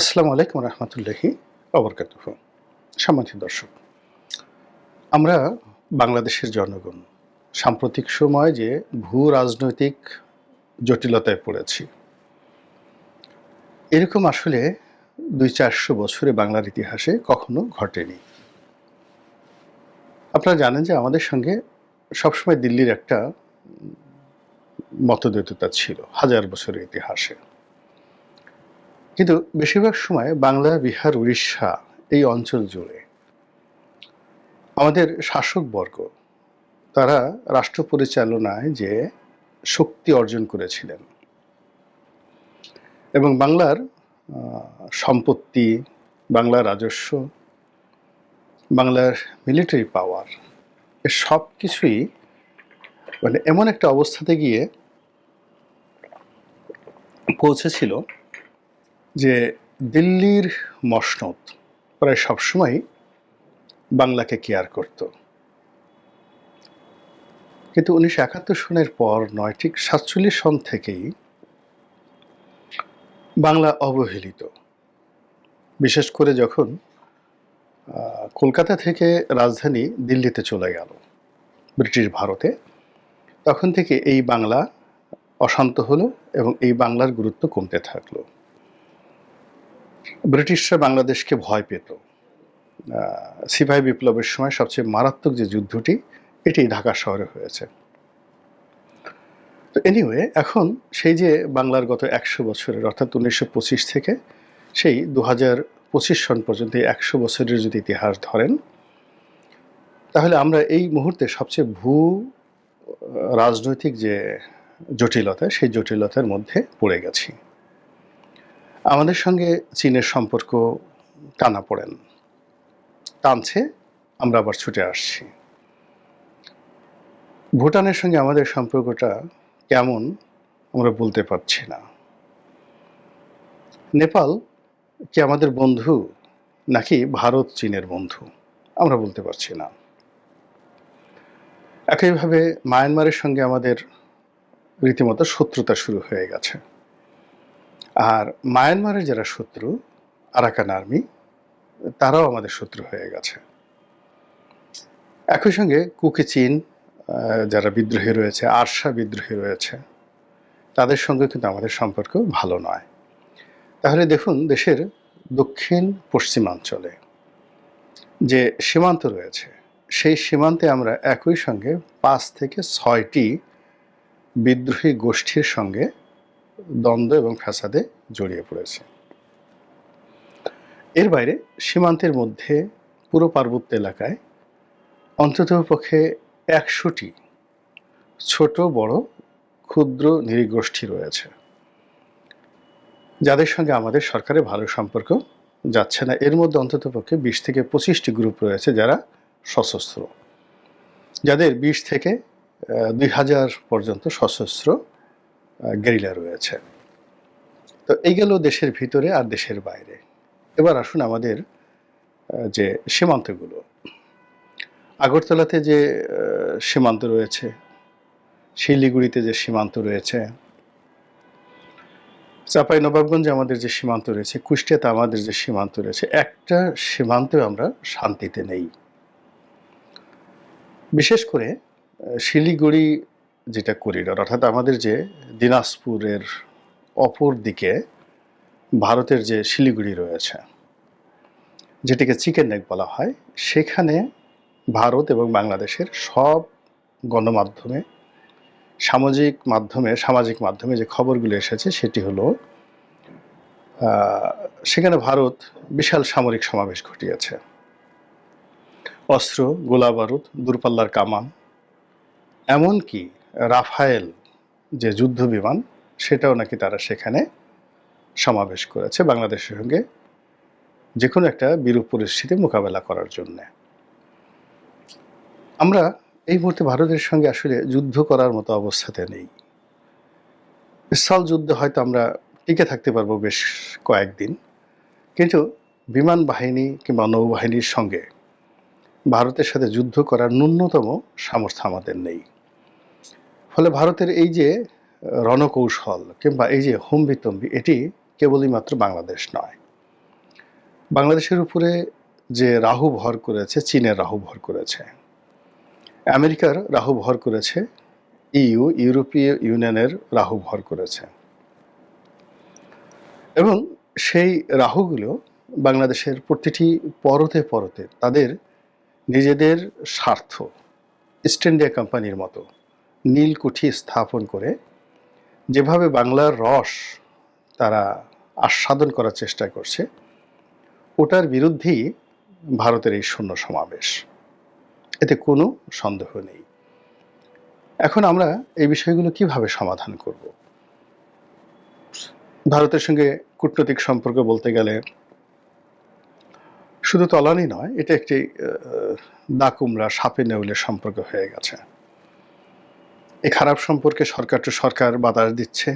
আসসালামু আলাইকুম রহমতুল্লাহি অবরকাত সম্মানিত দর্শক, আমরা বাংলাদেশের জনগণ সাম্প্রতিক সময় যে ভূ রাজনৈতিক জটিলতায় পড়েছি, এরকম আসলে দুই চারশো বছরে বাংলার ইতিহাসে কখনো ঘটেনি। আপনারা জানেন যে আমাদের সঙ্গে সবসময় দিল্লির একটা মতদ্বৈততা ছিল, হাজার বছরের ইতিহাসে। কিন্তু বেশিরভাগ সময় বাংলা, বিহার, উড়িষ্যা এই অঞ্চল জুড়ে। আমাদের শাসকবর্গ তারা রাষ্ট্র পরিচালনায় যে শক্তি অর্জন করেছিলেন এবং বাংলার সম্পত্তি, বাংলার রাজস্ব, বাংলার মিলিটারি পাওয়ার এ সব কিছুই মানে এমন একটা অবস্থাতে গিয়ে পৌঁছেছিল যে দিল্লির মসনদ প্রায় সবসময় বাংলাকে কেয়ার করত। কিন্তু উনিশশো একাত্তর সনের পর নয়, ঠিক সাতচল্লিশ সন থেকেই বাংলা অবহেলিত। বিশেষ করে যখন কলকাতা থেকে রাজধানী দিল্লিতে চলে গেল, ব্রিটিশ ভারতে, তখন থেকে এই বাংলা অশান্ত হলো এবং এই বাংলার গুরুত্ব কমতে থাকল। ব্রিটিশরা বাংলাদেশকে ভয় পেত। সিপাহী বিপ্লবের সময় সবচেয়ে মারাত্মক যে যুদ্ধটি, এটি ঢাকা শহরে হয়েছে। তো এনিওয়ে এখন সেই যে বাংলার গত একশো বছরের, অর্থাৎ উনিশশো পঁচিশ থেকে সেই দু হাজার পঁচিশ সন পর্যন্ত একশো বছরের যদি ইতিহাস ধরেন, তাহলে আমরা এই মুহূর্তে সবচেয়ে ভূ রাজনৈতিক যে জটিলতা, সেই জটিলতার মধ্যে পড়ে গেছি। আমাদের সঙ্গে চীনের সম্পর্ক টানা পড়েন। টানছে, আমরা আবার ছুটে আসছি। ভুটানের সঙ্গে আমাদের সম্পর্কটা কেমন, আমরা বলতে পারছি না। নেপাল কি আমাদের বন্ধু, নাকি ভারত চীনের বন্ধু, আমরা বলতে পারছি না। একইভাবে মায়ানমারের সঙ্গে আমাদের রীতিমতো শত্রুতা শুরু হয়ে গেছে। আর মায়ানমারের যারা শত্রু, আরাকান আর্মি, তারাও আমাদের শত্রু হয়ে গেছে। একই সঙ্গে কুকি চীন যারা বিদ্রোহী রয়েছে আরশা বিদ্রোহী রয়েছে, তাদের সঙ্গে কিন্তু আমাদের সম্পর্ক ভালো নয়। তাহলে দেখুন দেশের দক্ষিণ পশ্চিমাঞ্চলে যে সীমান্ত রয়েছে, সেই সীমান্তে আমরা একই সঙ্গে পাঁচ থেকে ছয়টি বিদ্রোহী গোষ্ঠীর সঙ্গে দ্বন্দ্ব এবং ফ্যাসাদে জড়িয়ে পড়েছে। এর বাইরে সীমান্তের মধ্যে পুরো পার্বত্য এলাকায় অন্ততপক্ষে একশোটি ছোট, বড়, ক্ষুদ্র নৃগোষ্ঠী রয়েছে। যাদের সঙ্গে আমাদের সরকারের ভালো সম্পর্ক যাচ্ছে না, এর মধ্যে অন্ততপক্ষে বিশ থেকে পঁচিশটি গ্রুপ রয়েছে যারা সশস্ত্র। যাদের বিশ থেকে দুই হাজার পর্যন্ত সশস্ত্র গেরিলা রয়েছে। তো এই গেল দেশের ভিতরে আর দেশের বাইরে। এবার আসুন আমাদের যে সীমান্তগুলো। আগরতলাতে যে সীমান্ত রয়েছে, শিলিগুড়িতে যে সীমান্ত রয়েছে, চাপাই নবাবগঞ্জে আমাদের যে সীমান্ত রয়েছে, কুষ্টিয়াতে আমাদের যে সীমান্ত রয়েছে, একটা সীমান্তে আমরা শান্তিতে নেই। বিশেষ করে শিলিগুড়ি যেটা করিডর, অর্থাৎ আমাদের যে দিনাজপুরের অপর দিকে ভারতের যে শিলিগুড়ি রয়েছে, যেটিকে চিকেন নেক বলা হয়, সেখানে ভারত এবং বাংলাদেশের সব গণমাধ্যমে, সামাজিক মাধ্যমে সামাজিক মাধ্যমে যে খবরগুলো এসেছে সেটি হলো সেখানে ভারত বিশাল সামরিক সমাবেশ ঘটিয়েছে। অস্ত্র গোলাবারুদ দূরপাল্লার কামান, এমনকি রাফায়েল যে যুদ্ধ বিমান সেটাও নাকি তারা সেখানে সমাবেশ করেছে বাংলাদেশের সঙ্গে যে কোনো একটা বিরূপ পরিস্থিতি মোকাবেলা করার জন্য। আমরা এই মুহূর্তে ভারতের সঙ্গে আসলে যুদ্ধ করার মতো অবস্থাতে নেই। স্থল যুদ্ধে হয়তো আমরা টিকে থাকতে পারব বেশ কয়েকদিন, কিন্তু বিমান বাহিনী কিংবা নৌবাহিনীর সঙ্গে ভারতের সাথে যুদ্ধ করার ন্যূনতম সামর্থ্য আমাদের নেই। ফলে ভারতের এই যে রণকৌশল কিংবা এই যে হুম্বিতম্বি, এটি কেবলই মাত্র বাংলাদেশ নয়। বাংলাদেশের উপরে যে রাহু ভর করেছে, চীনের রাহু ভর করেছে, আমেরিকার রাহু ভর করেছে, ইউ, ইউরোপীয় ইউনিয়নের রাহু ভর করেছে। এবং সেই রাহুগুলো বাংলাদেশের প্রতিটি পরতে পরতে তাদের নিজেদের স্বার্থ, ইস্ট ইন্ডিয়া কোম্পানির মতো নীলকুঠি স্থাপন করে যেভাবে বাংলার রস তারা আস্বাদন করার চেষ্টা করছে, ওটার বিরুদ্ধেই ভারতের এই শূন্য সমাবেশ। এতে কোনো সন্দেহ নেই। এখন আমরা এই বিষয়গুলো কীভাবে সমাধান করব? ভারতের সঙ্গে কূটনৈতিক সম্পর্ক বলতে গেলে শুধু তলানি নয়, এটা একটি দাকুমরা সাপে নেউলের সম্পর্ক হয়ে গেছে। এই খারাপ সম্পর্কে সরকার টু সরকার বাতাস দিচ্ছে।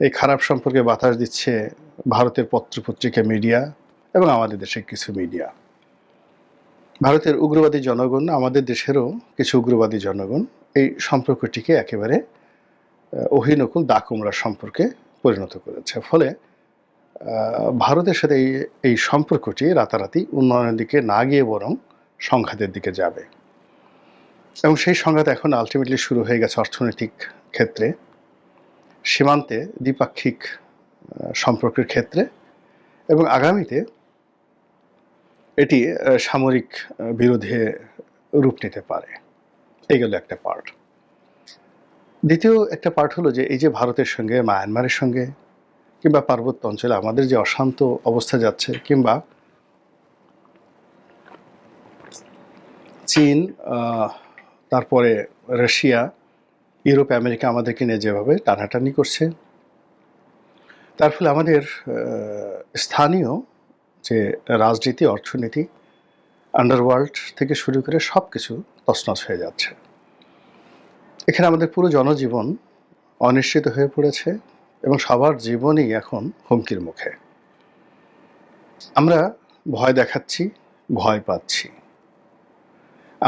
এই খারাপ সম্পর্কে বাতাস দিচ্ছে ভারতের পত্রপত্রিকা মিডিয়া এবং আমাদের দেশের কিছু মিডিয়া। ভারতের উগ্রবাদী জনগণ, আমাদের দেশেরও কিছু উগ্রবাদী জনগণ এই সম্পর্কটিকে একেবারে অহিনকুল দাকুমরা সম্পর্কে পরিণত করেছে। ফলে ভারতের সাথে এই এই সম্পর্কটি রাতারাতি উন্নয়নের দিকে না গিয়ে বরং সংঘাতের দিকে যাবে। এবং সেই সংঘাত এখন আলটিমেটলি শুরু হয়ে গেছে অর্থনৈতিক ক্ষেত্রে। সীমান্তে দ্বিপাক্ষিক সম্পর্কের ক্ষেত্রে এবং আগামীতে এটি সামরিক বিরোধে রূপ নিতে পারে। এই গেল একটা পার্ট দ্বিতীয় একটা পার্ট হলো যে এই যে ভারতের সঙ্গে, মায়ানমারের সঙ্গে, কিংবা পার্বত্য অঞ্চলে আমাদের যে অশান্ত অবস্থা যাচ্ছে, কিংবা চীন তারপরে রাশিয়া, ইউরোপ, আমেরিকা আমাদেরকে নিয়ে যেভাবে টানাটানি করছে। তার ফলে আমাদের স্থানীয় যে রাজনীতি, অর্থনীতি আন্ডারওয়ার্ল্ড থেকে শুরু করে সব কিছু তছনছ হয়ে যাচ্ছে। এখানে আমাদের পুরো জনজীবন অনিশ্চিত হয়ে পড়েছে এবং সবার জীবনই এখন হুমকির মুখে। আমরা ভয় দেখাচ্ছি, ভয় পাচ্ছি।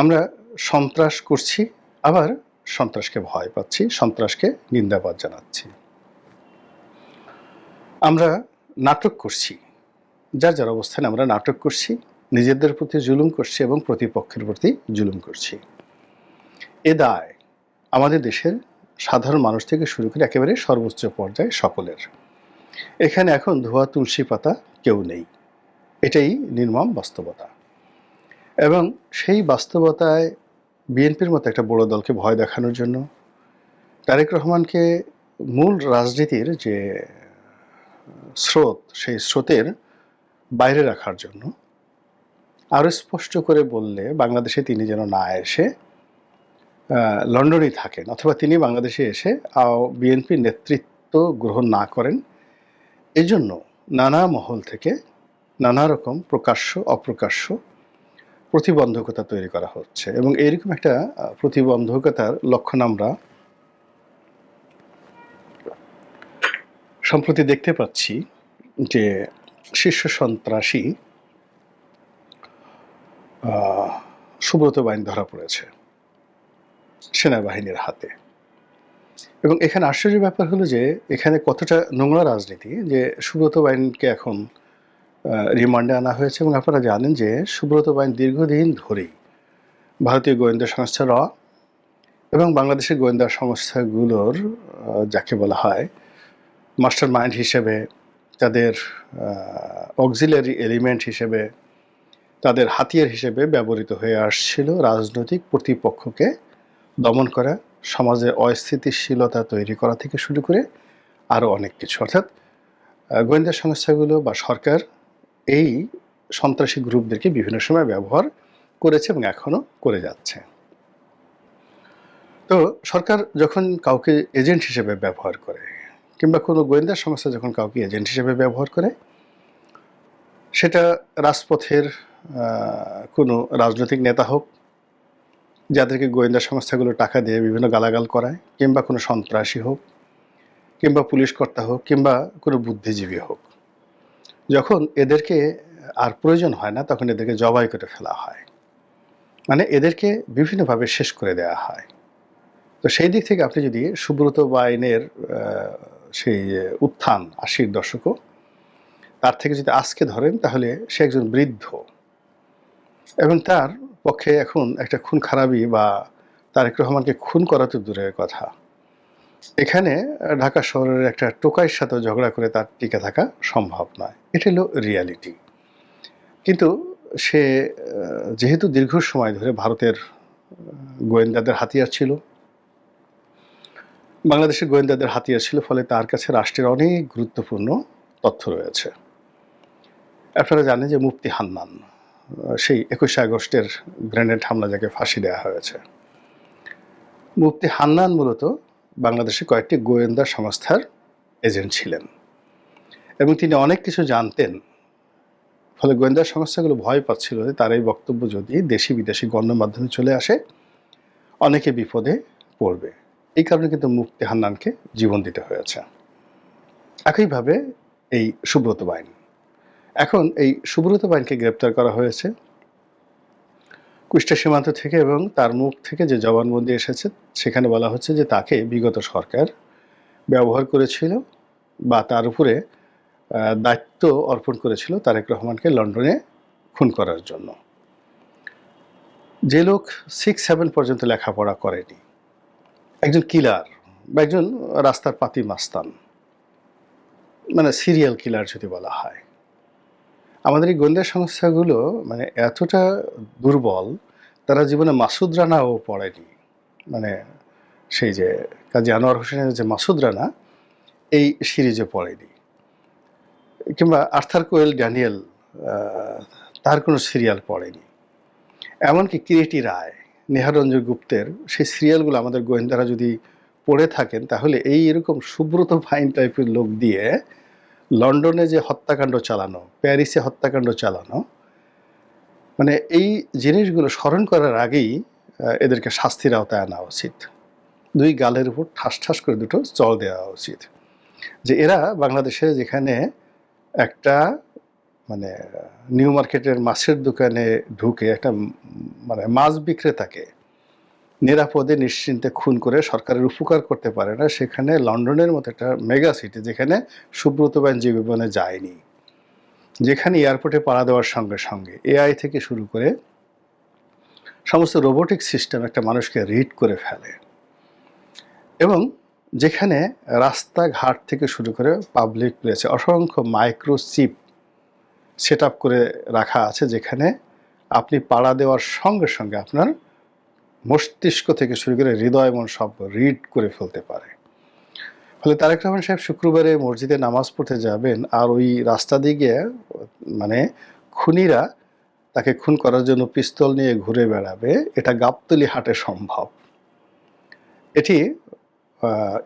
আমরা সন্ত্রাস করছি, আবার সন্ত্রাসকে ভয় পাচ্ছি, সন্ত্রাসকে নিন্দাবাদ জানাচ্ছি। আমরা নাটক করছি, যার যার অবস্থানে আমরা নাটক করছি, নিজেদের প্রতি জুলুম করছি এবং প্রতিপক্ষের প্রতি জুলুম করছি। এ দায় আমাদের দেশের সাধারণ মানুষ থেকে শুরু করে একেবারে সর্বোচ্চ পর্যায়ে সকলের। এখানে এখন ধোয়া, তুলসী পাতা কেউ নেই। এটাই নির্মম বাস্তবতা। এবং সেই বাস্তবতায় বিএনপির মতো একটা বড় দলকে ভয় দেখানোর জন্য তারেক রহমানকে মূল রাজনীতির যে স্রোত, সেই স্রোতের বাইরে রাখার জন্য আরও স্পষ্ট করে বললে বাংলাদেশে তিনি যেন না এসে লন্ডনেই থাকেন অথবা তিনি বাংলাদেশে এসে বিএনপির নেতৃত্ব গ্রহণ না করেন, এজন্য নানা মহল থেকে নানা রকম প্রকাশ্য, অপ্রকাশ্য প্রতিবন্ধকতা তৈরি করা হচ্ছে এবং এইরকম একটা প্রতিবন্ধকতার লক্ষণ আমরা সম্প্রতি দেখতে পাচ্ছি যে শীর্ষ সন্ত্রাসী সুব্রত বাহিনী ধরা পড়েছে সেনাবাহিনীর হাতে। এবং এখানে আশ্চর্য ব্যাপার হলো যে এখানে কতটা নোংরা রাজনীতি যে সুব্রত বাহিনীকে এখন রিমান্ডে আনা হয়েছে এবং আপনারা জানেন যে সুব্রত বাইন দীর্ঘদিন ধরেই ভারতীয় গোয়েন্দা সংস্থা র এবং বাংলাদেশের গোয়েন্দা সংস্থাগুলোর যাকে বলা হয় মাস্টার মাইন্ড হিসেবে তাদের অক্সিলারি এলিমেন্ট হিসেবে তাদের হাতিয়ার হিসেবে ব্যবহৃত হয়ে আসছিল রাজনৈতিক প্রতিপক্ষকে দমন করা সমাজে অস্থিতিশীলতা তৈরি করা থেকে শুরু করে আরও অনেক কিছু। অর্থাৎ গোয়েন্দা সংস্থাগুলো বা সরকার এই সন্ত্রাসী গ্রুপদেরকে বিভিন্ন সময় ব্যবহার করেছে এবং এখনও করে যাচ্ছে। তো সরকার যখন কাউকে এজেন্ট হিসেবে ব্যবহার করে কিংবা কোনো গোয়েন্দা সংস্থা যখন কাউকে এজেন্ট হিসেবে ব্যবহার করে, সেটা রাজপথের কোনো রাজনৈতিক নেতা হোক, যাদেরকে গোয়েন্দা সংস্থাগুলো টাকা দিয়ে বিভিন্ন গালাগাল করায়, কিংবা কোনো সন্ত্রাসী হোক, কিংবা পুলিশ কর্তা হোক, কিংবা কোনো বুদ্ধিজীবী হোক যখন এদেরকে আর প্রয়োজন হয় না, তখন এদেরকে জবাই করে ফেলা হয়। মানে এদেরকে বিভিন্নভাবে শেষ করে দেওয়া হয়। তো সেই দিক থেকে আপনি যদি সুব্রত বাইনের সেই উত্থান আশির দশকও, তার থেকে যদি আজকে ধরেন, তাহলে সে একজন বৃদ্ধ। এবং তার পক্ষে এখন একটা খুন খারাপি বা তারেক রহমানকে খুন করা তো দূরের কথা। এখানে ঢাকা শহরের একটা টোকাইয়ের সাথে ঝগড়া করে তার টিকে থাকা সম্ভব নয়। এটা হলো রিয়ালিটি কিন্তু সে যেহেতু দীর্ঘ সময় ধরে ভারতের গোয়েন্দাদের হাতিয়ার ছিল, বাংলাদেশের গোয়েন্দাদের হাতিয়ার ছিল, ফলে তার কাছে রাষ্ট্রের অনেক গুরুত্বপূর্ণ তথ্য রয়েছে। আপনারা জানেন যে মুফতি হান্নান সেই একুশে আগস্টের গ্রেনেড হামলা যাকে ফাঁসি দেওয়া হয়েছে। মুফতি হান্নান মূলত বাংলাদেশে কয়েকটি গোয়েন্দা সংস্থার এজেন্ট ছিলেন। এবং তিনি অনেক কিছু জানতেন। ফলে গোয়েন্দা সংস্থাগুলো ভয় পাচ্ছিল যে তার এই বক্তব্য যদি দেশি বিদেশি গণমাধ্যমে চলে আসে, অনেকে বিপদে পড়বে। এই কারণে কিন্তু মুক্তি হান্নানকে জীবন দিতে হয়েছে। একইভাবে এই সুব্রত বাইন এখন এই সুব্রত বাইনকে গ্রেপ্তার করা হয়েছে। কুষ্টা সীমান্ত থেকে এবং তার মুখ থেকে যে জবানবন্দি এসেছে, সেখানে বলা হচ্ছে যে তাকে বিগত সরকার ব্যবহার করেছিল বা তার উপরে দায়িত্ব অর্পণ করেছিল তারেক রহমানকে লন্ডনে খুন করার জন্য। যে লোক সিক্স সেভেন পর্যন্ত লেখাপড়া করেনি, একজন কিলার বা একজন রাস্তার পাতি মাস্তান মানে সিরিয়াল কিলার যদি বলা হয়। আমাদের এই গোয়েন্দা সংস্থাগুলো মানে এতটা দুর্বল, তারা জীবনে মাসুদ রানাও পড়েনি। মানে সেই যে কাজী আনোয়ার হোসেনের যে মাসুদ রানা, এই সিরিজে পড়েনি। কিংবা আর্থার কোয়েল ড্যানিয়েল তার কোনো সিরিয়াল পড়েনি। এমনকি কিরিটি রায়, নেহারঞ্জন গুপ্তের সেই সিরিয়ালগুলো আমাদের গোয়েন্দারা যদি পড়ে থাকেন, তাহলে এই এরকম সুব্রত ফাইন টাইপের লোক দিয়ে লন্ডনে যে হত্যাকাণ্ড চালানো, প্যারিসে হত্যাকাণ্ড চালানো মানে এই জিনিসগুলো স্মরণ করার আগেই এদেরকে শাস্তির আওতায় আনা উচিত। দুই গালের উপর ঠাস ঠাস করে দুটো জল দেওয়া উচিত। যে এরা বাংলাদেশে যেখানে একটা মানে নিউ মার্কেটের মাছের দোকানে ঢুকে একটা মানে মাছ বিক্রেতাকে নিরাপদে নিশ্চিন্তে খুন করে সরকারের উপকার করতে পারে না, সেখানে লন্ডনের মতো একটা মেগা সিটি যেখানে সুব্রত জীবনে যায়নি, যেখানে এয়ারপোর্টে পাড়া দেওয়ার সঙ্গে সঙ্গে এআই থেকে শুরু করে সমস্ত রোবোটিক সিস্টেম একটা মানুষকে রিড করে ফেলে এবং যেখানে রাস্তাঘাট থেকে শুরু করে পাবলিক প্লেসে অসংখ্য মাইক্রো চিপ সেট করে রাখা আছে যেখানে আপনি পাড়া দেওয়ার সঙ্গে সঙ্গে আপনার মস্তিষ্ক থেকে শুরু করে হৃদয় মন সব রিড করে ফেলতে পারে। ফলে তারেক রহমান সাহেব শুক্রবারে মসজিদে নামাজ পড়তে যাবেন আর ওই রাস্তা দিকে মানে খুনিরা তাকে খুন করার জন্য পিস্তল নিয়ে ঘুরে বেড়াবে, এটা গাবতলি হাটে সম্ভব। এটি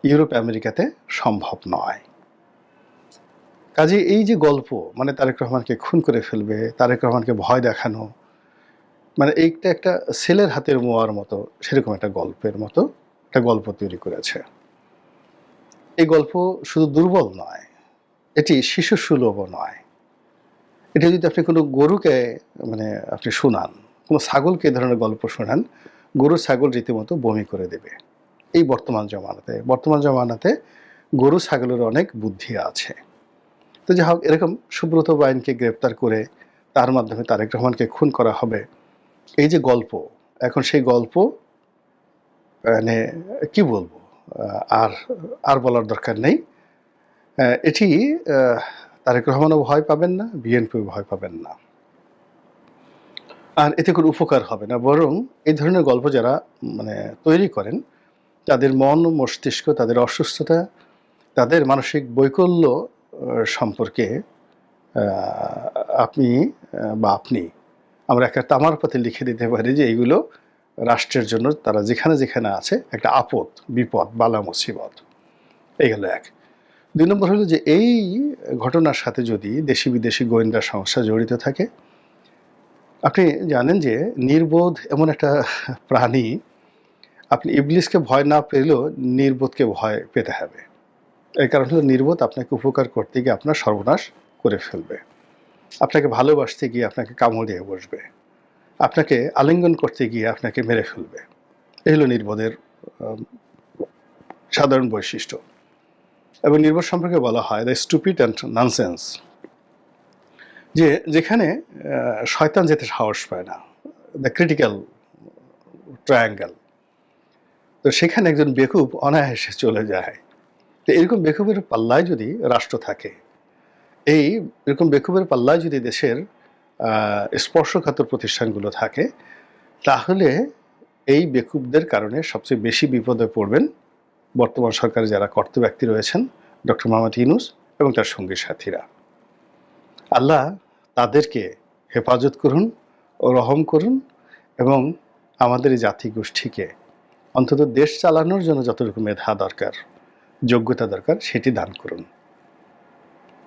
ইউরোপ, আমেরিকাতে সম্ভব নয়। কাজে এই যে গল্প মানে তারেক রহমানকে খুন করে ফেলবে, তারেক রহমানকে ভয় দেখানো মানে এইটা একটা ছেলের হাতের মোয়ার মতো, সেরকম একটা গল্পের মতো একটা গল্প তৈরি করেছে। এই গল্প শুধু দুর্বল নয়, এটি শিশু সুলভও নয়। এটা যদি আপনি কোনো গরুকে মানে আপনি শোনান, কোনো ছাগলকে এ ধরনের গল্প শোনান, গরু ছাগল রীতিমতো বমি করে দেবে। এই বর্তমান জমানাতে বর্তমান জমানাতে গরু ছাগলের অনেক বুদ্ধি আছে। তো যাই হোক, এরকম সুব্রত বাইনকে গ্রেপ্তার করে তার মাধ্যমে তারেক রহমানকে খুন করা হবে এই যে গল্প, এখন সেই গল্প মানে কি বলব আর আর বলার দরকার নেই। এটি তারেক রহমানও ভয় পাবেন না, বিএনপিও ভয় পাবেন না। আর এতে কোনো উপকার হবে না, বরং এই ধরনের গল্প যারা মানে তৈরি করেন, তাদের মন, মস্তিষ্ক, তাদের অসুস্থতা, তাদের মানসিক বৈকল্য সম্পর্কে আপনি বা আপনি আমরা একটা তামার পাতে লিখে দিতে পারি যে এইগুলো রাষ্ট্রের জন্য তারা যেখানে যেখানে আছে, একটা আপদ, বিপদ, বালা, মুসিবত। এই হলো এক। দুই নম্বর হলো যে এই ঘটনার সাথে যদি দেশি বিদেশি গোয়েন্দা সংস্থা জড়িত থাকে, আপনি জানেন যে নির্বোধ এমন একটা প্রাণী, আপনি ইবলিসকে ভয় না পেলেও নির্বোধকে ভয় পেতে হবে। এই কারণ হলো নির্বোধ আপনাকে উপকার করতে গিয়ে আপনার সর্বনাশ করে ফেলবে। আপনাকে ভালোবাসতে গিয়ে আপনাকে কামড় দিয়ে বসবে। আপনাকে আলিঙ্গন করতে গিয়ে আপনাকে মেরে ফেলবে। এই হলো নির্বোধের সাধারণ বৈশিষ্ট্য। এবং নির্বোধ সম্পর্কে বলা হয় দ্য স্টুপিড অ্যান্ড ননসেন্স যে যেখানে শয়তান যেতে সাহস পায় না। দ্য ক্রিটিক্যাল ট্রায়াঙ্গেল তো সেখানে একজন বেকুব অনায়াসে চলে যায়। তো এরকম বেকুবের পাল্লায় যদি রাষ্ট্র থাকে এই এরকম বেকুবের পাল্লায় যদি দেশের স্পর্শকাতর প্রতিষ্ঠানগুলো থাকে, তাহলে এই বেকুবদের কারণে সবচেয়ে বেশি বিপদে পড়বেন বর্তমান সরকারে যারা কর্ত ব্যক্তি রয়েছেন, ডক্টর মোহাম্মদ ইউনুস এবং তার সঙ্গী সাথীরা। আল্লাহ তাদেরকে হেফাজত করুন ও রহম করুন এবং আমাদের এই জাতি গোষ্ঠীকে অন্তত দেশ চালানোর জন্য যতটুকু মেধা দরকার, যোগ্যতা দরকার, সেটি দান করুন।